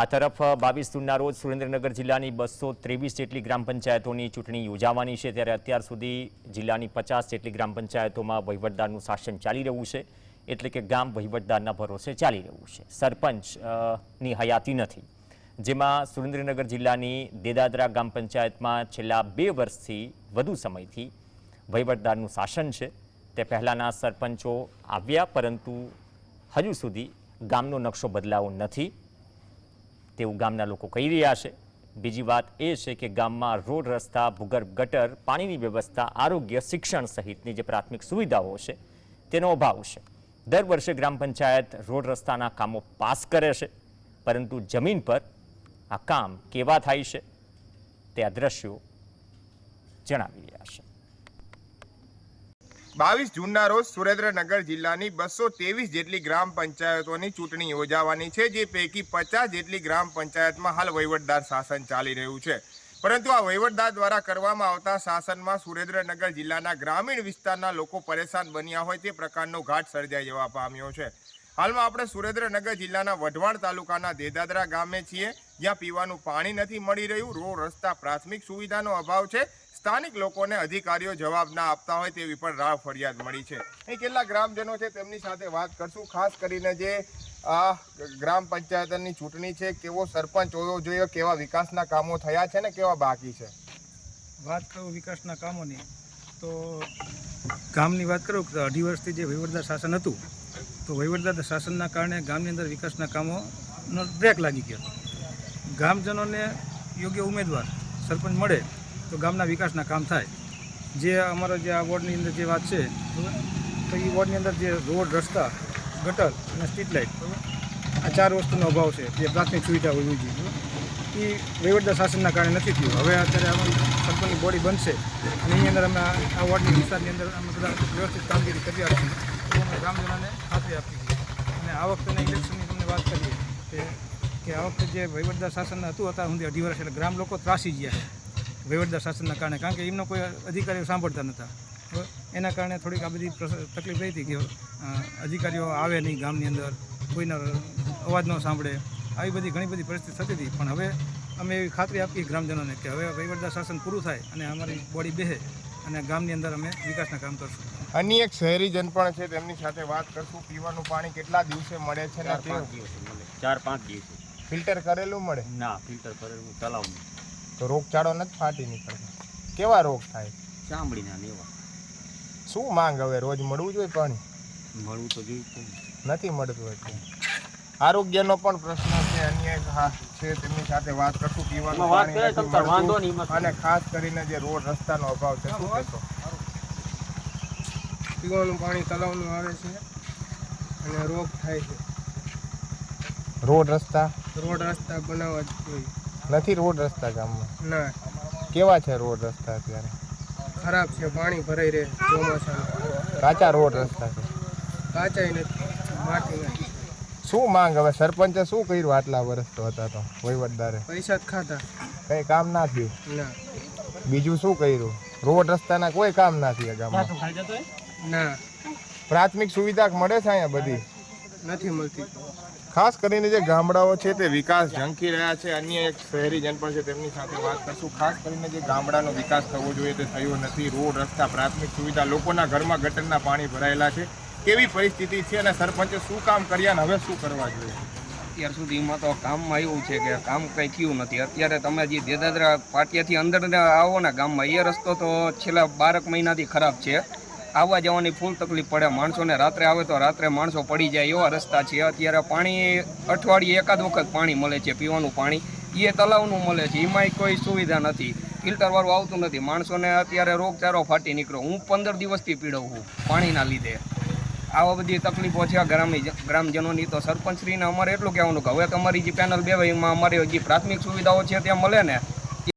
આ તરફ બાવીસ જૂનના રોજ સુરેન્દ્રનગર જિલ્લાની બસો ત્રેવીસ જેટલી ગ્રામ પંચાયતોની ચૂંટણી યોજાવાની છે, ત્યારે અત્યાર સુધી જિલ્લાની પચાસ જેટલી ગ્રામ પંચાયતોમાં વહીવટદારનું શાસન ચાલી રહ્યું છે, એટલે કે ગામ વહીવટદારના ભરોસે ચાલી રહ્યું છે. સરપંચની હયાતી નથી. જેમાં સુરેન્દ્રનગર જિલ્લાની દેદાદરા ગ્રામ પંચાયતમાં છેલ્લા બે વર્ષથી વધુ સમયથી વહીવટદારનું શાસન છે. તે પહેલાંના સરપંચો આવ્યા, પરંતુ હજુ સુધી ગામનો નકશો બદલાવો નથી. તેવું ગામના લોકો કહી રહ્યા છે. બીજી વાત એ છે કે ગામમાં રોડ રસ્તા, ભૂગર્ભ ગટર, પાણીની વ્યવસ્થા, આરોગ્ય, શિક્ષણ સહિતની જે પ્રાથમિક સુવિધાઓ છે, તેનો અભાવ છે. દર વર્ષે ગ્રામ પંચાયત રોડ રસ્તાના કામો પાસ કરે છે, પરંતુ જમીન પર આ કામ કેવા થાય છે તે આ દ્રશ્યો જણાવી રહ્યા છે બાવીસ જૂનના રોજ સુરેન્દ્રનગર જિલ્લાની બસો ત્રેવીસ જેટલી ગ્રામ પંચાયતોની ચૂંટણી યોજાવાની છે, જે પૈકી પચાસ જેટલી ગ્રામ પંચાયતમાં હાલ વહીવટદાર શાસન ચાલી રહ્યું છે. પરંતુ આ વહીવટદાર દ્વારા કરવામાં આવતા શાસનમાં સુરેન્દ્રનગર જિલ્લાના ગ્રામીણ વિસ્તારના લોકો પરેશાન બન્યા હોય તે પ્રકારનો ઘાટ સર્જાઈ જવા પામ્યો છે. હાલમાં આપણે સુરેન્દ્રનગર જિલ્લાના વઢવાણ તાલુકાના દેદાદરા ગામે છીએ. જ્યાં પીવાનું પાણી નથી મળી રહ્યું. રોડ રસ્તા પ્રાથમિક સુવિધાનો અભાવ છે. સ્થાનિક લોકોને અધિકારીઓ જવાબ ના આપતા હોય તેવી પણ રાહ ફરિયાદ મળી છે. અહીં કેટલા ગ્રામજનો છે તેમની સાથે વાત કરશું. ખાસ કરીને જે આ ગ્રામ પંચાયતની ચૂંટણી છે, કેવો સરપંચ હોવો જોઈએ, કેવા વિકાસના કામો થયા છે ને કેવા બાકી છે? વાત કરું વિકાસના કામોની, તો ગામની વાત કરું તો અઢી વર્ષથી જે વહીવટદાર શાસન હતું, તો વહીવટદાર શાસનના કારણે ગામની અંદર વિકાસના કામોનો બ્રેક લાગી ગયો. ગામજનોને યોગ્ય ઉમેદવાર સરપંચ મળે તો ગામના વિકાસના કામ થાય. જે અમારો જે આ વોર્ડની અંદર જે વાત છે તો એ વોર્ડની અંદર જે રોડ, રસ્તા, ગટર અને સ્ટ્રીટ લાઇટ આ ચાર વસ્તુનો અભાવ છે, જે પ્રાથમિક સુવિધા હોવી જોઈએ એ વહીવટદાર શાસનના કારણે નથી થયું. હવે અત્યારે અમારી સરપંચની બોડી બનશે અને એની અંદર અમે આ વોર્ડની વિસ્તારની અંદર અમે બધા વ્યવસ્થિત કામગીરી કરી આપીશું. તો અમે ગ્રામજનોને ખાતરી આપી અને આ વખતેના ઇલેક્શનની તમને વાત કરીએ, કે આ વખતે જે વહીવટદાર શાસન હતું, અત્યાર સુધી અઢી વર્ષ એટલે ગ્રામ લોકો ત્રાસી ગયા છે. વહીવટદાર શાસનના કારણે કારણ કે એમનો કોઈ અધિકારીઓ સાંભળતા નહોતા? એના કારણે થોડીક આ બધી તકલીફ રહી હતી કે અધિકારીઓ આવે નહીં ગામની અંદર કોઈનો અવાજ ન સાંભળે આવી બધી ઘણી બધી પરિસ્થિતિ થતી હતી. પણ હવે અમે એવી ખાતરી આપી ગ્રામજનોને કે હવે વહીવટદાર શાસન પૂરું થાય અને અમારી બોડી બેસે અને ગામની અંદર અમે વિકાસના કામ કરશું. અન્ય એક શહેરીજન પણ છે તેમની સાથે વાત કરશું. પીવાનું પાણી કેટલા દિવસે મળે છે ને ચાર પાંચ દિવસે મળે. ચાર પાંચ દિવસે. ફિલ્ટર કરેલું મળે? ના ફિલ્ટર કરેલું ચલાવવું તો રોગચાળો નથી ફાટી નીકળતો. કેવા રોગ થાય? ચામડીના લેવા શું માંગ હવે? રોજ મળવું જોઈએ પાણી? મળવું તો જોઈએ નથી મળતું એટલે આરોગ્યનો પણ પ્રશ્ન છે અન્ય એક હા છે તેમની સાથે વાત કરશું પીવાનું પાણી નથી મળતું. અને ખાસ કરીને જે રોડ રસ્તાનો અભાવ છે શું કહેશો? પીવાનું પાણી તલાવનું આવે છે અને રોગ થાય છે. રોડ રસ્તા? રોડ રસ્તા બનાવવા જ જોઈએ. નથી રોડ રસ્તા ગામમાં? ના. કેવા છે રોડ રસ્તા અત્યારે? ખરાબ છે પાણી ભરાઈ રહે ચોમાસામાં. કાચા રોડ રસ્તા છે. કાચાઈ નથી માટી નથી. શું માંગ? હવે સરપંચે શું કર્યું આટલા વર્ષ તો હતા તો વહીવટદારે? પૈસા જ ખાતા કઈ કામ ના થયું? ના. બીજું શું કર્યું? રોડ રસ્તાના કોઈ કામ ના થયા ગામમાં? ના. પ્રાથમિક સુવિધા મળે છે અહીંયા બધી? નથી મળતી. ખાસ કરીને જે ગામડાઓ છે તે વિકાસ ઝંખી રહ્યા છે. અન્ય એક શહેરીજન પણ છે તેમની સાથે વાત કરશું. ખાસ કરીને જે ગામડાનો વિકાસ થવો જોઈએ તે થયો નથી. રોડ રસ્તા પ્રાથમિક સુવિધા લોકોના ઘરમાં ગટરના પાણી ભરાયેલા છે. કેવી પરિસ્થિતિ છે અને સરપંચે શું કામ કર્યા અને હવે શું કરવા જોઈએ? અત્યાર સુધીમાં તો કામમાં એવું છે કે કામ કંઈ થયું નથી. અત્યારે તમે જે દેદાદરા પાટિયાથી અંદર આવો ને ગામમાં એ રસ્તો તો છેલ્લા બારક મહિનાથી ખરાબ છે. આવવા જવાની ફૂલ તકલીફ પડે. માણસોને રાત્રે આવે તો રાત્રે માણસો પડી જાય એવા રસ્તા છે. અત્યારે પાણી, અઠવાડિયે એકાદ વખત પાણી મળે છે, પીવાનું પાણી. એ તલાવનું મળે છે. એમાંય કોઈ સુવિધા નથી. ફિલ્ટરવાળું આવતું નથી. માણસોને અત્યારે રોગચારો ફાટી નીકળ્યો. હું પંદર દિવસથી પીડવું પાણીના લીધે. આવા બધી તકલીફો છે ગ્રામી ગ્રામજનોની. તો સરપંચશ્રીને અમારે એટલું કહેવાનું કે હવે તમારી જે પેનલ બે એમાં અમારી જે પ્રાથમિક સુવિધાઓ છે ત્યાં મળે ને